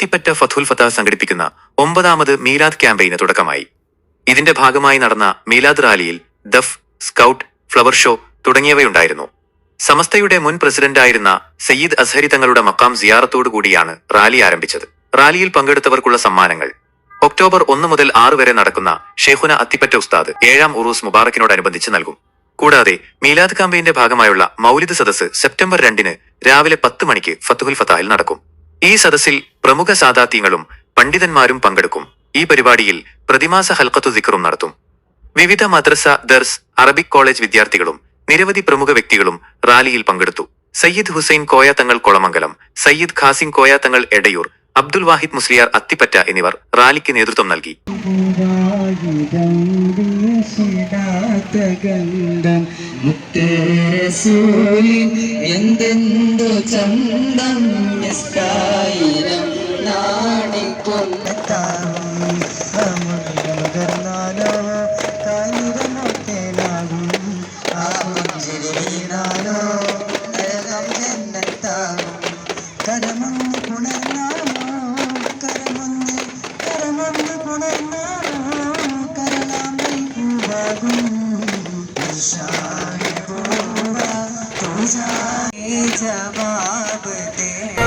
അത്തിപ്പറ്റ ഫതുൽ ഫത്ത സംഘടിപ്പിക്കുന്ന ഒമ്പതാമത് മീലാദ് ക്യാമ്പയിന് തുടക്കമായി. ഇതിന്റെ ഭാഗമായി നടന്ന മീലാദ് റാലിയിൽ ദഫ് സ്കൗട്ട് ഫ്ലവർ ഷോ തുടങ്ങിയവയുണ്ടായിരുന്നു. സമസ്തയുടെ മുൻ പ്രസിഡന്റായിരുന്ന സയ്യിദ് അസ്ഹരി തങ്ങളുടെ മക്കാം സിയാറത്തോടുകൂടിയാണ് റാലി ആരംഭിച്ചത്. റാലിയിൽ പങ്കെടുത്തവർക്കുള്ള സമ്മാനങ്ങൾ. ഒക്ടോബർ ഒന്ന് മുതൽ ആറ് വരെ നടക്കുന്ന ഷെയ്ഖുന അത്തിപ്പറ്റ ഉസ്താദ് ഏഴാം ഉറൂസ് മുബാറക്കിനോടനുബന്ധിച്ച് നൽകും. കൂടാതെ മീലാദ് കാമ്പയിന്റെ ഭാഗമായുള്ള മൗലിദ് സദസ് സെപ്റ്റംബർ രണ്ടിന് രാവിലെ പത്ത് മണിക്ക് ഫത്തുഹുൽ ഫത്താഹിൽ നടക്കും. ഈ സദസ്സിൽ പ്രമുഖ സാദാത്യങ്ങളും പണ്ഡിതന്മാരും പങ്കെടുക്കും. ഈ പരിപാടിയിൽ പ്രതിമാസ ഹൽക്കത്തു ദിക്കറും നടത്തും. വിവിധ മദ്രസ ദർസ് അറബിക് കോളേജ് വിദ്യാർത്ഥികളും നിരവധി പ്രമുഖ വ്യക്തികളും റാലിയിൽ പങ്കെടുത്തു. സയ്യിദ് ഹുസൈൻ കോയ തങ്ങൾ കൊളമംഗലം സയ്യിദ് ഖാസിം കോയ തങ്ങൾ എടയൂർ അബ്ദുൽ വാഹിദ് മുസ്ലിയാർ അത്തിപ്പറ്റ എന്നിവർ റാലിക്ക് നേതൃത്വം നൽകി. എന്തെന്തു നിസ്കായിരം നാടിക്കൊണ്ടെത്താവും മുകർന്നാലോ കാലിരമൊത്തേനാകും ആ പുഞ്ചിരി വീണാലോ നരകം ജന്നത്താകും കരമൊന്ന് പുണർന്നാലോ കരമൊന്ന് കരമൊന്ന് പുണർന്നാലോ പൂവ തുജാ ജവാബ് തേടാ